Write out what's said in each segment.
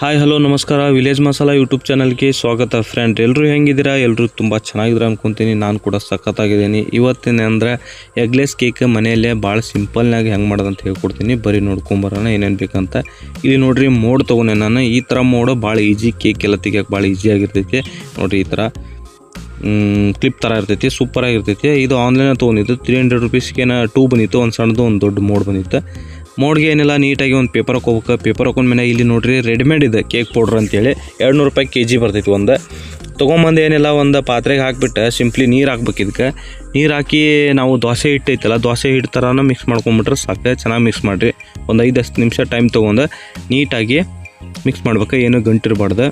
Hi hello ನಮಸ್ಕಾರ. Village masala YouTube ಚಾನಲ್ಗೆ ಸ್ವಾಗತ ಫ್ರೆಂಡ್ ಎಲ್ಲರೂ ಹೆಂಗಿದ್ದೀರಾ? ಎಲ್ಲರೂ ತುಂಬ ಚೆನ್ನಾಗಿದ್ದೀರಾ ಅಂದ್ಕೊತೀನಿ ನಾನು ಕೂಡ ಸಖತ್ತಾಗಿದ್ದೀನಿ. ಇವತ್ತಿನ ಅಂದರೆ ಎಗ್ಲೆಸ್ ಕೇಕ್ ಮನೆಯಲ್ಲೇ ಭಾಳ ಸಿಂಪಲ್ನಾಗಿ ಹೆಂಗೆ ಮಾಡೋದು ಅಂತ ಹೇಳ್ಕೊಡ್ತೀನಿ. ಬರೀ ನೋಡ್ಕೊಂಬರೋಣ ಏನೇನು ಬೇಕಂತ. ಇಲ್ಲಿ ನೋಡಿರಿ, ಮೋಡ್ ತೊಗೊಂಡೆ ನಾನು. ಈ ಥರ ಮೋಡು ಭಾಳ ಈಜಿ ಕೇಕ್ ಎಲ್ಲ ತೆಗಿಯೋಕೆ ಭಾಳ ಈಜಿ ಆಗಿರ್ತೈತಿ. ನೋಡಿರಿ, ಈ ಥರ ಕ್ಲಿಪ್ ಥರ ಇರ್ತೈತಿ. ಸೂಪರಾಗಿರ್ತೈತಿ ಇದು ಆನ್ಲೈನ್ ತೊಗೊಂಡಿದ್ದು ತ್ರೀ ಹಂಡ್ರೆಡ್ ರುಪೀಸ್ಗೆ ಟೂ ಬಂದಿತ್ತು. ಒಂದು ಸಣ್ಣದು, ಒಂದು ದೊಡ್ಡ ಮೋಡ್ ಬಂದಿತ್ತು. ಮೋಡ್ಗೆ ಏನಿಲ್ಲ, ನೀಟಾಗಿ ಒಂದು ಪೇಪರ್ ಹಾಕೋಬೇಕು. ಪೇಪರ್ ಹಾಕೊಂಡ್ಮೇಲೆ ಇಲ್ಲಿ ನೋಡ್ರಿ ರೆಡಿಮೇಡ್ ಇದೆ ಕೇಕ್ ಪೌಡ್ರ್ ಅಂತೇಳಿ. ಎರಡು ನೂರು ರೂಪಾಯಿ ಕೆ ಜಿ ಬರ್ತೈತಿ ಒಂದು. ತೊಗೊಂಬಂದು ಏನಿಲ್ಲ, ಒಂದು ಪಾತ್ರೆಗೆ ಹಾಕ್ಬಿಟ್ಟು ಸಿಂಪ್ಲಿ ನೀರು ಹಾಕ್ಬೇಕು ಇದಕ್ಕೆ. ನೀರು ಹಾಕಿ ನಾವು ದೋಸೆ ಹಿಟ್ಟು ಐತಲ್ಲ ದೋಸೆ ಹಿಟ್ಟು ಥರನೂ ಮಿಕ್ಸ್ ಮಾಡ್ಕೊಂಬಿಟ್ರೆ ಸಾಕು, ಚೆನ್ನಾಗಿ ಮಿಕ್ಸ್ ಮಾಡಿರಿ. ಒಂದು ಐದು ಹತ್ತು ನಿಮಿಷ ಟೈಮ್ ತೊಗೊಂಡು ನೀಟಾಗಿ ಮಿಕ್ಸ್ ಮಾಡ್ಬೇಕು, ಏನು ಗಂಟಿರಬಾರ್ದು.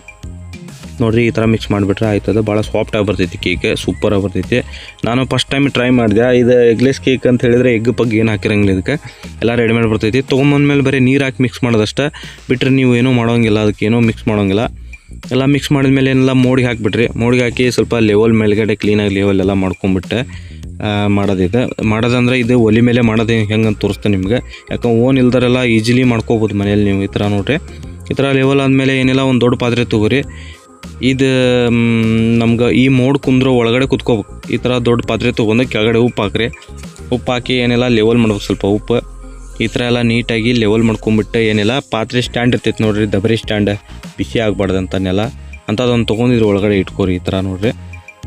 ನೋಡ್ರಿ, ಈ ಥರ ಮಿಕ್ಸ್ ಮಾಡಿಬಿಟ್ರೆ ಆಯ್ತದ ಭಾಳ ಸಾಫ್ಟಾಗಿ ಬರ್ತೈತಿ ಕೇಕ್ ಸೂಪರಾಗಿ ಬರ್ತೈತಿ. ನಾನು ಫಸ್ಟ್ ಟೈಮ್ ಟ್ರೈ ಮಾಡಿದೆ. ಇದು ಎಗ್ಲೆಸ್ ಕೇಕ್ ಅಂತ ಹೇಳಿದ್ರೆ ಎಗ್ ಪಗ್ ಏನು ಹಾಕಿರಂಗಿಲ್ಲ ಇದಕ್ಕೆ. ಎಲ್ಲ ರೆಡಿಮೇಡ್ ಬರ್ತೈತಿ. ತೊಗೊಂಬಂದ್ಮೇಲೆ ಬರೀ ನೀರು ಹಾಕಿ ಮಿಕ್ಸ್ ಮಾಡೋದಷ್ಟೇ. ಬಿಟ್ಟರೆ ನೀವು ಏನೂ ಮಾಡೋಂಗಿಲ್ಲ, ಅದಕ್ಕೆ ಏನೂ ಮಿಕ್ಸ್ ಮಾಡೋಂಗಿಲ್ಲ. ಎಲ್ಲ ಮಿಕ್ಸ್ ಮಾಡಿದ್ಮೇಲೆ ಏನೆಲ್ಲ ಮೋಡಿಗೆ ಹಾಕಿಬಿಟ್ರಿ. ಮೋಡಿಗೆ ಹಾಕಿ ಸ್ವಲ್ಪ ಲೆವೆಲ್ ಮೇಲ್ಗಡೆ ಕ್ಲೀನಾಗಿ ಲೆವೆಲ್ ಎಲ್ಲ ಮಾಡ್ಕೊಂಬಿಟ್ಟೆ. ಮಾಡೋದಿದೆ. ಮಾಡೋದಂದ್ರೆ ಇದು ಒಲೆ ಮೇಲೆ ಮಾಡೋದು ಹೆಂಗೆ ಅಂತ ತೋರಿಸ್ತೇನೆ ನಿಮಗೆ. ಯಾಕಂದ್ರೆ ಓನ್ ಇಲ್ದರೆಲ್ಲ ಈಜಿಲಿ ಮಾಡ್ಕೋಬೋದು ಮನೇಲಿ ನೀವು ಈ ಥರ ನೋಡ್ರಿ. ಈ ಥರ ಲೆವೆಲ್ ಆದಮೇಲೆ ಏನಿಲ್ಲ ಒಂದು ದೊಡ್ಡ ಪಾತ್ರೆ ತೊಗೊರಿ. ಇದು ನಮ್ಗೆ ಈ ಮೋಡ್ ಕುಂದ್ರೆ ಒಳಗಡೆ ಕುತ್ಕೋಬೇಕು ಈ ಥರ ದೊಡ್ಡ ಪಾತ್ರೆ ತೊಗೊಂಡು ಕೆಳಗಡೆ ಉಪ್ಪು ಹಾಕ್ರಿ. ಉಪ್ಪು ಹಾಕಿ ಏನೆಲ್ಲ ಲೆವೆಲ್ ಮಾಡ್ಬೇಕು ಸ್ವಲ್ಪ ಉಪ್ಪು. ಈ ಥರ ಎಲ್ಲ ನೀಟಾಗಿ ಲೆವೆಲ್ ಮಾಡ್ಕೊಂಬಿಟ್ಟು ಏನಿಲ್ಲ ಪಾತ್ರೆ ಸ್ಟ್ಯಾಂಡ್ ಇರ್ತೈತೆ ನೋಡಿರಿ, ದಬರಿ ಸ್ಟ್ಯಾಂಡ್ ಬಿಸಿ ಆಗಬಾರ್ದು ಅಂತನೆಲ್ಲ ಅಂಥದ್ದೊಂದು ತೊಗೊಂಡಿದ್ರು ಒಳಗಡೆ ಇಟ್ಕೋರಿ ಈ ಥರ ನೋಡಿರಿ.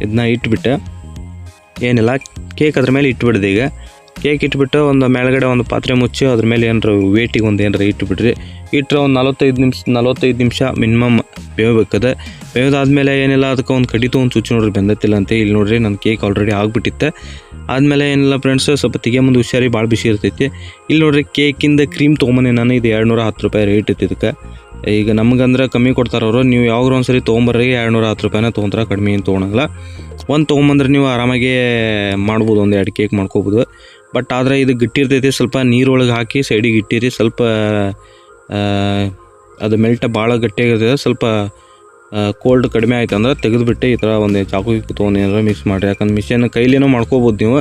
ಇದನ್ನ ಇಟ್ಬಿಟ್ಟು ಏನಿಲ್ಲ ಕೇಕ್ ಅದ್ರ ಮೇಲೆ ಇಟ್ಬಿಡ್ದು ಈಗ. ಕೇಕ್ ಇಟ್ಬಿಟ್ಟು ಒಂದು ಮೇಲ್ಗಡೆ ಒಂದು ಪಾತ್ರೆ ಮುಚ್ಚಿ ಅದ್ರ ಮೇಲೆ ಏನಾರು ವೇಟಿಗೆ ಒಂದು ಏನಾರ ಇಟ್ಬಿಟ್ರಿ ಇಟ್ಟರೆ ಒಂದು ನಲವತ್ತೈದು ನಿಮಿಷ ನಲವತ್ತೈದು ನಿಮಿಷ ಮಿನಿಮಮ್ ಬೇಯಬೇಕದೆ ಬೇಯೋದಾದ್ಮೇಲೆ ಏನಿಲ್ಲ, ಅದಕ್ಕೆ ಒಂದು ಕಡಿತು ಒಂದು ಚುಚ್ಚಿ ನೋಡ್ರಿ, ಬೆಂದತ್ತಿಲ್ಲ ಅಂತ. ಇಲ್ಲಿ ನೋಡ್ರಿ, ನನ್ನ ಕೇಕ್ ಆಲ್ರೆಡಿ ಆಗಿಬಿಟ್ಟಿತ್ತೆ. ಆದಮೇಲೆ ಏನಿಲ್ಲ ಫ್ರೆಂಡ್ಸ್ ಸ್ವಲ್ಪ ತೆಗೆ ಮುಂದೆ ಹುಷಾರಿ, ಭಾಳ ಬಿಸಿ ಇರ್ತೈತಿ. ಇಲ್ಲಿ ನೋಡ್ರಿ ಕೇಕಿಂದ ಕ್ರೀಮ್ ತೊಗೊಂಬಂದೆ ನಾನು, ಇದು ಎರಡು ನೂರ ಹತ್ತು ರೂಪಾಯಿ ರೇಟ್ ಇತ್ತು ಇದಕ್ಕೆ. ಈಗ ನಮಗಂದ್ರೆ ಕಮ್ಮಿ ಕೊಡ್ತಾರೆ ಅವರು. ನೀವು ಯಾವಾಗ ಒಂದು ಸರಿ ತೊಗೊಂಬರ್ರಿ ಎರಡು ನೂರ ಹತ್ತು ರೂಪಾಯಿನ ತೊಗೊಂತಾರೆ ಕಡಿಮೆ ಏನು ತೊಗೊಳಂಗಿಲ್ಲ. ಒಂದು ತೊಗೊಂಬಂದ್ರೆ ನೀವು ಆರಾಮಾಗಿ ಮಾಡ್ಬೋದು, ಒಂದು ಎರಡು ಕೇಕ್ ಮಾಡ್ಕೋಬೋದು. ಬಟ್ ಆದರೆ ಇದು ಗಿಟ್ಟಿರ್ತೈತಿ ಸ್ವಲ್ಪ ನೀರೊಳಗೆ ಹಾಕಿ ಸೈಡಿಗೆ ಇಟ್ಟಿರಿ, ಸ್ವಲ್ಪ ಅದು ಮೆಲ್ಟ್ ಭಾಳ ಗಟ್ಟಿಯಾಗಿರ್ತದೆ. ಸ್ವಲ್ಪ ಕೋಲ್ಡ್ ಕಡಿಮೆ ಆಯ್ತು ಅಂದ್ರೆ ತೆಗೆದುಬಿಟ್ಟು ಈ ಥರ ಒಂದು ಚಾಕು ತೊಗೊಂಡು ಮಿಕ್ಸ್ ಮಾಡಿ. ಯಾಕಂದ್ರೆ ಮಿಷನ್ ಕೈಲಿನ ಮಾಡ್ಕೋಬೋದು ನೀವು.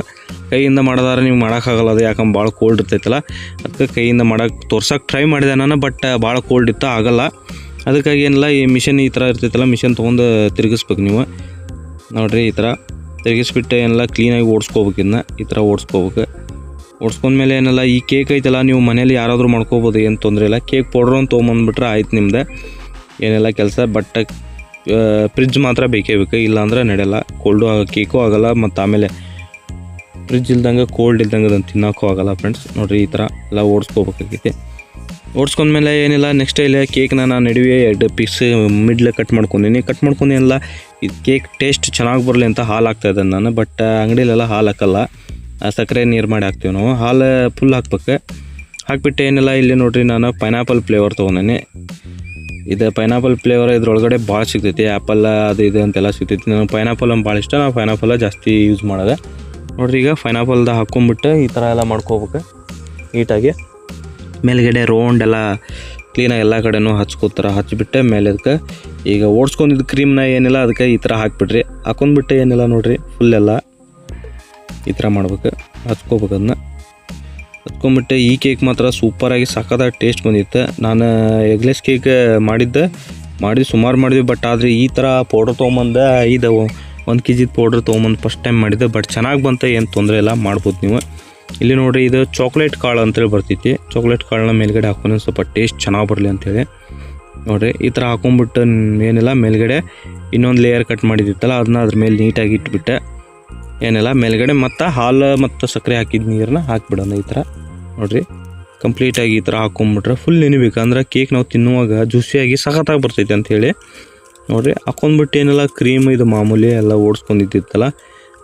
ಕೈಯಿಂದ ಮಾಡೋದಾದ್ರೆ ನೀವು ಮಾಡೋಕ್ಕಾಗಲ್ಲ ಅದು, ಯಾಕಂದ್ರೆ ಭಾಳ ಕೋಲ್ಡ್ ಇರ್ತೈತಲ್ಲ. ಅದಕ್ಕೆ ಕೈಯಿಂದ ಮಾಡೋಕ್ಕೆ ತೋರ್ಸೋಕ್ಕೆ ಟ್ರೈ ಮಾಡಿದೆ ನಾನು ಬಟ್ ಭಾಳ ಕೋಲ್ಡ್ ಇತ್ತು, ಆಗಲ್ಲ. ಅದಕ್ಕಾಗಿ ಏನಿಲ್ಲ, ಈ ಮಿಷನ್ ಈ ಥರ ಇರ್ತೈತಲ್ಲ ಮಿಷನ್ ತೊಗೊಂಡು ತಿರುಗಿಸ್ಬೇಕು ನೀವು. ನೋಡಿರಿ ಈ ಥರ ತಿರುಗಿಸ್ಬಿಟ್ಟು ಏನೆಲ್ಲ ಕ್ಲೀನಾಗಿ ಓಡಿಸ್ಕೋಬೇಕಿನ್ನ ಈ ಥರ ಓಡಿಸ್ಕೋಬೇಕು. ಓಡಿಸ್ಕೊಂಡ್ಮೇಲೆ ಏನಲ್ಲ, ಈ ಕೇಕ್ ಐತಲ್ಲ, ನೀವು ಮನೇಲಿ ಯಾರಾದರೂ ಮಾಡ್ಕೋಬೋದು, ಏನು ತೊಂದರೆ ಇಲ್ಲ. ಕೇಕ್ ಪೌಡ್ರ್ ಅಂತ ತೊಗೊಂಬಂದ್ಬಿಟ್ರೆ ಆಯ್ತು ನಿಮ್ದು. ಏನೆಲ್ಲ ಕೆಲಸ ಬಟ್ ಫ್ರಿಜ್ ಮಾತ್ರ ಬೇಕೇ ಬೇಕು. ಇಲ್ಲಾಂದ್ರೆ ನಡೆಯಲ್ಲ. ಕೋಲ್ಡು ಆಗ ಕೇಕು ಆಗಲ್ಲ, ಮತ್ತು ಆಮೇಲೆ ಫ್ರಿಜ್ ಇಲ್ದಂಗೆ ಕೋಲ್ಡ್ ಇಲ್ದಂಗೆ ಅದನ್ನು ತಿನ್ನೋಕ್ಕೂ ಆಗಲ್ಲ ಫ್ರೆಂಡ್ಸ್ ನೋಡಿರಿ, ಈ ಥರ ಎಲ್ಲ ಓಡಿಸ್ಕೋಬೇಕಾಗೈತಿ. ಓಡಿಸ್ಕೊಂಡ್ಮೇಲೆ ಏನಿಲ್ಲ ನೆಕ್ಸ್ಟ್ ಇಲ್ಲೇ ಕೇಕ್ನ ನಾನು ನಡುವೆ ಎರಡು ಪೀಸ್ ಮಿಡ್ಲ್ ಕಟ್ ಮಾಡ್ಕೊಂಡಿನಿ. ಕಟ್ ಮಾಡ್ಕೊಂಡು ಏನಿಲ್ಲ ಇದು ಕೇಕ್ ಟೇಸ್ಟ್ ಚೆನ್ನಾಗಿ ಬರಲಿ ಅಂತ ಹಾಲು ಹಾಕ್ತಾಯಿದ್ದೆ ನಾನು ಬಟ್ ಅಂಗಡಿಲೆಲ್ಲ ಹಾಲು ಹಾಕಲ್ಲ. ಸಕ್ಕರೆ ನೀರು ಮಾಡಿ ಹಾಕ್ತೀವಿ ನಾವು. ಹಾಲು ಫುಲ್ ಹಾಕ್ಬೇಕು. ಹಾಕ್ಬಿಟ್ಟು ಏನಿಲ್ಲ, ಇಲ್ಲಿ ನೋಡ್ರಿ ನಾನು ಪೈನಾಪಲ್ ಫ್ಲೇವರ್ ತೊಗೊಂಡೇನೆ. ಇದು ಪೈನಾಪಲ್ ಫ್ಲೇವರ್ ಇದ್ರೊಳಗಡೆ ಭಾಳ ಸಿಗ್ತೈತಿ. ಆ್ಯಪಲ್ ಅದು ಇದು ಅಂತೆಲ್ಲ ಸಿಗ್ತೈತಿ. ನನಗೆ ಪೈನಾಪಲ್ ಭಾಳ ಇಷ್ಟ. ನಾವು ಪೈನಾಪಲ್ ಜಾಸ್ತಿ ಯೂಸ್ ಮಾಡೋದೆ. ನೋಡ್ರಿ ಈಗ ಪೈನಾಪಲ್ದ ಹಾಕ್ಕೊಂಬಿಟ್ಟು ಈ ಥರ ಎಲ್ಲ ಮಾಡ್ಕೋಬೇಕು. ನೀಟಾಗಿ ಮೇಲ್ಗಡೆ ರೌಂಡ್ ಎಲ್ಲ ಕ್ಲೀನಾಗಿ ಎಲ್ಲ ಕಡೆನೂ ಹಚ್ಕೋತಾರ. ಹಚ್ಚಿಬಿಟ್ಟೆ ಮೇಲೆ ಅದಕ್ಕೆ ಈಗ ಓಡಿಸ್ಕೊಂಡಿದ್ದು ಕ್ರೀಮ್ನ ಏನಿಲ್ಲ, ಅದಕ್ಕೆ ಈ ಥರ ಹಾಕ್ಬಿಟ್ರಿ ಹಾಕೊಂಡ್ಬಿಟ್ಟು ಏನಿಲ್ಲ ನೋಡಿರಿ ಫುಲ್ ಎಲ್ಲ. ಈ ಥರ ಮಾಡ್ಬೇಕು. ಹಚ್ಕೋಬೇಕು ಅದನ್ನ ಹಚ್ಕೊಂಬಿಟ್ಟು ಈ ಕೇಕ್ ಮಾತ್ರ ಸೂಪರಾಗಿ ಸಖತ್ತಾಗಿ ಟೇಸ್ಟ್ ಬಂದಿತ್ತು. ನಾನು ಎಗ್ಲೆಸ್ ಕೇಕ್ ಮಾಡಿದ್ದೆ. ಮಾಡಿ ಸುಮಾರು ಮಾಡಿದ್ವಿ ಬಟ್ ಆದರೆ ಈ ಥರ ಪೌಡ್ರ್ ತೊಗೊಂಬಂದೆ ಇದು ಒಂದು ಕೆ ಜಿದು ಪೌಡ್ರ್ ತೊಗೊಂಬಂದು ಫಸ್ಟ್ ಟೈಮ್ ಮಾಡಿದ್ದೆ ಬಟ್ ಚೆನ್ನಾಗಿ ಬಂತ, ಏನು ತೊಂದರೆ ಇಲ್ಲ, ಮಾಡ್ಬೋದು ನೀವು. ಇಲ್ಲಿ ನೋಡಿರಿ, ಇದು ಚಾಕ್ಲೇಟ್ ಕಾಳು ಅಂತೇಳಿ ಬರ್ತೈತಿ ಚಾಕ್ಲೇಟ್ ಕಾಳನ್ನ ಮೇಲ್ಗಡೆ ಹಾಕೊಂಡು ಸ್ವಲ್ಪ ಟೇಸ್ಟ್ ಚೆನ್ನಾಗಿ ಬರಲಿ ಅಂತೇಳಿ. ನೋಡಿರಿ, ಈ ಥರ ಹಾಕೊಂಡ್ಬಿಟ್ಟು ಏನಿಲ್ಲ, ಮೇಲ್ಗಡೆ ಇನ್ನೊಂದು ಲೇಯರ್ ಕಟ್ ಮಾಡಿದ್ದಿತ್ತಲ್ಲ ಅದನ್ನ ಅದ್ರ ಮೇಲೆ ನೀಟಾಗಿ ಇಟ್ಬಿಟ್ಟೆ. ಏನಿಲ್ಲ, ಮೇಲ್ಗಡೆ ಮತ್ತು ಹಾಲು ಮತ್ತು ಸಕ್ಕರೆ ಹಾಕಿದ ನೀರನ್ನ ಹಾಕಿಬಿಡೋಣ ಈ ಥರ. ನೋಡಿರಿ, ಕಂಪ್ಲೀಟಾಗಿ ಈ ಥರ ಹಾಕೊಂಡ್ಬಿಟ್ರೆ ಫುಲ್ ನೆನಿಬೇಕು. ಅಂದ್ರೆ ಕೇಕ್ ನಾವು ತಿನ್ನುವಾಗ ಜ್ಯೂಸಿಯಾಗಿ ಸಖತ್ತಾಗಿ ಬರ್ತೈತೆ ಅಂತ ಹೇಳಿ. ನೋಡ್ರಿ ಹಾಕೊಂಡ್ಬಿಟ್ಟು ಏನೆಲ್ಲ ಕ್ರೀಮ್ ಇದು ಮಾಮೂಲಿ ಎಲ್ಲ ಓಡಿಸ್ಕೊಂಡಿದ್ದಿತ್ತಲ್ಲ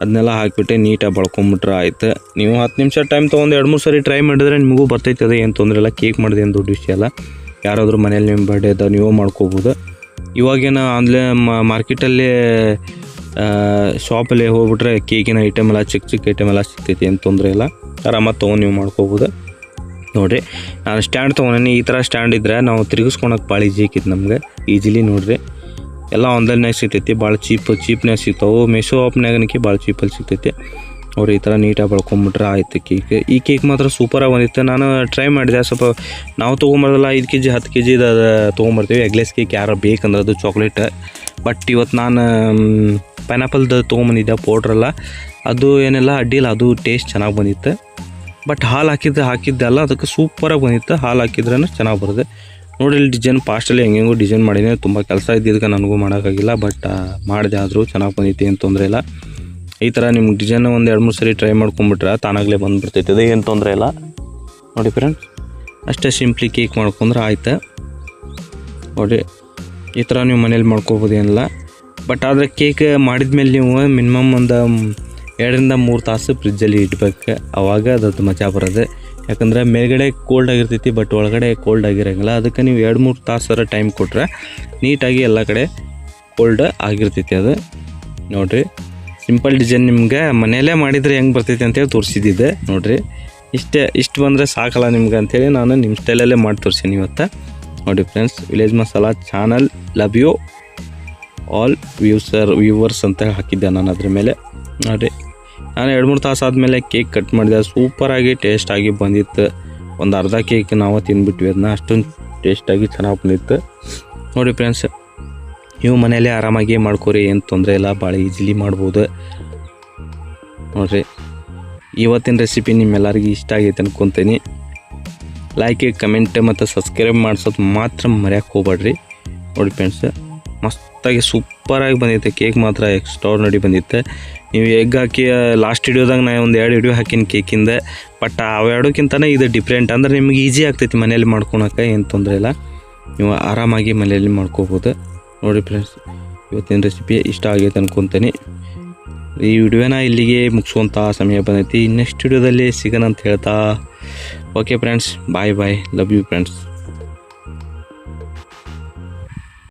ಅದನ್ನೆಲ್ಲ ಹಾಕಿಬಿಟ್ಟೆ ನೀಟಾಗಿ ಬಳ್ಕೊಂಬಿಟ್ರೆ ಆಯ್ತು. ನೀವು ಹತ್ತು ನಿಮಿಷ ಟೈಮ್ ತೊಗೊಂಡು ಎರಡು ಮೂರು ಸರಿ ಟ್ರೈ ಮಾಡಿದ್ರೆ ನಿಮಗೂ ಬರ್ತೈತೆ, ಅದು ಏನು ತೊಂದರೆ ಇಲ್ಲ. ಕೇಕ್ ಮಾಡಿದೆ ಏನು ದೊಡ್ಡ ವಿಷಯ ಅಲ್ಲ ಯಾರಾದರೂ ಮನೇಲಿ ನಿಮ್ಮ ಬರ್ಡೇ ಅದ, ನೀವು ಮಾಡ್ಕೋಬೋದು. ಇವಾಗೇನು ಆನ್ಲೈನ್ ಮಾರ್ಕೆಟಲ್ಲಿ ಶಾಪಲ್ಲಿ ಹೋಗ್ಬಿಟ್ರೆ ಕೇಕಿನ ಐಟಮ್ ಎಲ್ಲ, ಚಿಕ್ಕ ಚಿಕ್ಕ ಐಟಮ್ ಎಲ್ಲ ಸಿಗ್ತೈತಿ, ಏನು ತೊಂದರೆ ಇಲ್ಲ. ಆರಾಮಾಗಿ ತೊಗೊಂಡು ನೀವು ಮಾಡ್ಕೋಬೋದು. ನೋಡಿರಿ, ನಾನು ಸ್ಟ್ಯಾಂಡ್ ತೊಗೊಂಡೇನಿ, ಈ ಥರ ಸ್ಟ್ಯಾಂಡ್ ಇದ್ದರೆ ನಾವು ತಿರುಗಿಸ್ಕೊಳಕ್ಕೆ ಭಾಳ ಈಜಿ ಆಕಿತ್ತು ನಮಗೆ. ಈಜಿಲಿ ನೋಡಿರಿ. ಎಲ್ಲ ಆನ್ಲೈನ್ನಾಗ ಸಿಗ್ತೈತಿ ಭಾಳ ಚೀಪ್ ಚೀಪ್ನಾಗ ಸಿಗ್ತಾವೆ. ಮೆಶೋ ಆಪ್ನಾಗನಕ್ಕೆ ಭಾಳ ಚೀಪಲ್ಲಿ ಸಿಗ್ತೈತಿ. ಅವ್ರು ಈ ಥರ ನೀಟಾಗಿ ಬಳ್ಕೊಂಬಿಟ್ರೆ ಆಯ್ತು ಕೇಕ್ ಈ ಕೇಕ್ ಮಾತ್ರ ಸೂಪರಾಗಿ ಬಂದಿತ್ತು. ನಾನು ಟ್ರೈ ಮಾಡಿದೆ, ಸ್ವಲ್ಪ ನಾವು ತೊಗೊಂಬರೋದಲ್ಲ, ಐದು ಕೆ ಜಿ ಹತ್ತು ಕೆ ಜಿದು ತೊಗೊಂಬರ್ತೀವಿ. ಎಗ್ಲೆಸ್ ಕೇಕ್ ಯಾರು ಬೇಕಂದ್ರೆ ಅದು ಚಾಕ್ಲೇಟ್ ಬಟ್ ಇವತ್ತು ನಾನು ಪೈನಾಪಲ್ದು ತೊಗೊಂಬಂದಿದ್ದೆ ಪೌಡ್ರೆಲ್ಲ ಅದು ಏನೆಲ್ಲ ಅಡ್ಡಿಲ್ಲ ಅದು ಟೇಸ್ಟ್ ಚೆನ್ನಾಗಿ ಬಂದಿತ್ತು. ಬಟ್ ಹಾಲು ಹಾಕಿದ್ದೆ ಹಾಕಿದ್ದೆಲ್ಲ ಅದಕ್ಕೆ ಸೂಪರಾಗಿ ಬಂದಿತ್ತು. ಹಾಲು ಹಾಕಿದ್ರೂ ಚೆನ್ನಾಗಿ ಬರುತ್ತೆ. ನೋಡಿ, ಇಲ್ಲಿ ಡಿಸೈನ್ ಫಾಸ್ಟಲ್ಲಿ ಹೆಂಗೆಂಗೋ ಡಿಸೈನ್ ಮಾಡಿದ್ದೀನಿ. ತುಂಬ ಕೆಲಸ ಇದ್ದಿದ್ದಕ್ಕೆ ನನಗೂ ಮಾಡೋಕ್ಕಾಗಿಲ್ಲ. ಬಟ್ ಮಾಡಿದೆ ಆದರೂ ಚೆನ್ನಾಗಿ ಬಂದಿತ್ತು, ಏನು ತೊಂದರೆ ಇಲ್ಲ. ಈ ಥರ ನಿಮ್ಗೆ ಡಿಸೈನ್ ಒಂದು ಎರಡು, ಮೂರು ಸರಿ ಟ್ರೈ ಮಾಡ್ಕೊಂಬಿಟ್ರೆ ತಾನಾಗಲೇ ಬಂದುಬಿಡ್ತೈತೆ. ಅದು ಏನು ತೊಂದರೆ ಇಲ್ಲ. ನೋಡಿ ಫ್ರೆಂಡ್ಸ್ ಅಷ್ಟೇ ಸಿಂಪ್ಲಿ ಕೇಕ್ ಮಾಡ್ಕೊಂಡ್ರೆ ಆಯ್ತು. ನೋಡಿ, ಈ ಥರ ನೀವು ಮನೇಲಿ ಮಾಡ್ಕೋಬೋದು ಏನಿಲ್ಲ ಬಟ್ ಆದರೆ ಕೇಕ್ ಮಾಡಿದ್ಮೇಲೆ ನೀವು ಮಿನಿಮಮ್ ಒಂದು ಎರಡರಿಂದ ಮೂರು ತಾಸು ಫ್ರಿಜ್ಜಲ್ಲಿ ಇಡ್ಬೇಕು. ಅವಾಗ ಅದ್ರದ್ದು ಮಜಾ ಬರೋದು ಯಾಕಂದರೆ ಮೇಲ್ಗಡೆ ಕೋಲ್ಡ್ ಆಗಿರ್ತೈತಿ ಬಟ್ ಒಳಗಡೆ ಕೋಲ್ಡ್ ಆಗಿರೋಂಗಿಲ್ಲ. ಅದಕ್ಕೆ ನೀವು ಎರಡು ಮೂರು ತಾಸರ ಟೈಮ್ ಕೊಟ್ಟರೆ ನೀಟಾಗಿ ಎಲ್ಲ ಕಡೆ ಕೋಲ್ಡ್ ಆಗಿರ್ತೈತಿ ಅದು. ನೋಡಿರಿ ಸಿಂಪಲ್ ಡಿಸೈನ್ ನಿಮ್ಗೆ ಮನೆಯಲ್ಲೇ ಮಾಡಿದರೆ ಹೆಂಗೆ ಬರ್ತೈತಿ ಅಂತೇಳಿ ತೋರಿಸಿದ್ದಿದ್ದೆ ನೋಡಿರಿ, ಇಷ್ಟೇ, ಇಷ್ಟು ಬಂದರೆ ಸಾಕಲ್ಲ ನಿಮ್ಗೆ ಅಂಥೇಳಿ ನಾನು ನಿಮ್ಮ ಸ್ಟೈಲಲ್ಲೇ ಮಾಡಿ ತೋರಿಸ್ತೀನಿ ಇವತ್ತು. ನೋಡಿ friends village masala channel love you all ವ್ಯೂಸರ್ viewers ಅಂತ ಹಾಕಿದ್ದೆ ನಾನು ಅದ್ರ ಮೇಲೆ. ನೋಡಿ ನಾನು ಎರಡು ಮೂರು ತಾಸು ಆದಮೇಲೆ ಕೇಕ್ ಕಟ್ ಮಾಡಿದೆ. ಸೂಪರಾಗಿ ಟೇಸ್ಟಾಗಿ ಬಂದಿತ್ತು. ಒಂದು ಅರ್ಧ ಕೇಕ್ ನಾವು ತಿಂದ್ಬಿಟ್ವಿ. ಅದನ್ನ ಅಷ್ಟೊಂದು ಟೇಸ್ಟಾಗಿ ಚೆನ್ನಾಗಿ ಬಂದಿತ್ತು. ನೋಡಿ ಫ್ರೆಂಡ್ಸ್ ನೀವು ಮನೆಯಲ್ಲೇ ಆರಾಮಾಗಿ ಮಾಡ್ಕೊರಿ, ಏನು ತೊಂದರೆ ಇಲ್ಲ. ಭಾಳ ಈಸಿಲಿ ಮಾಡ್ಬೋದು. ನೋಡಿರಿ, ಇವತ್ತಿನ ರೆಸಿಪಿ ನಿಮ್ಮೆಲ್ಲರಿಗೂ ಇಷ್ಟ ಆಗೈತೆ ಅನ್ಕೊತೀನಿ. ಲೈಕ್ ಕಮೆಂಟ್ ಮತ್ತು ಸಬ್ಸ್ಕ್ರೈಬ್ ಮಾಡಿಸೋದು ಮಾತ್ರ ಮರೆಯೋಕೆ ಹೋಗ್ಬೇಡ್ರಿ. ನೋಡಿ ಫ್ರೆಂಡ್ಸ್ ಮಸ್ತಾಗಿ ಸೂಪರಾಗಿ ಬಂದಿತ್ತು. ಕೇಕ್ ಮಾತ್ರ ಎಕ್ಸ್ಟ್ರಾರ್ನರಿ ಬಂದಿತ್ತು. ನೀವು ಎಗ್ ಹಾಕಿ ಲಾಸ್ಟ್ ವಿಡಿಯೋದಾಗ ನಾ ಒಂದು ಎರಡು ವಿಡಿಯೋ ಹಾಕಿನಿ ಕೇಕಿಂದ ಬಟ್ ಅವೆರಡಕ್ಕಿಂತನೇ ಇದು ಡಿಫ್ರೆಂಟ್ ಅಂದ್ರೆ ನಿಮ್ಗೆ ಈಸಿ ಆಗ್ತೈತಿ ಮನೇಲಿ ಮಾಡ್ಕೊಳಕ್ಕೆ, ಏನು ತೊಂದರೆ ಇಲ್ಲ. ನೀವು ಆರಾಮಾಗಿ ಮನೆಯಲ್ಲಿ ಮಾಡ್ಕೋಬೋದು. ನೋಡಿ ಫ್ರೆಂಡ್ಸ್ ಇವತ್ತಿನ ರೆಸಿಪಿ ಇಷ್ಟ ಆಗೈತೆ ಅನ್ಕೊತೀನಿ. ಈ ವಿಡಿಯೋನ ಇಲ್ಲಿಗೆ ಮುಗಿಸುವಂಥ ಸಮಯ ಬಂದೈತಿ. ನೆಕ್ಸ್ಟ್ ವಿಡಿಯೋದಲ್ಲಿ ಸಿಗೋಣ ಅಂತ ಹೇಳ್ತಾ. Okay friends bye bye love you friends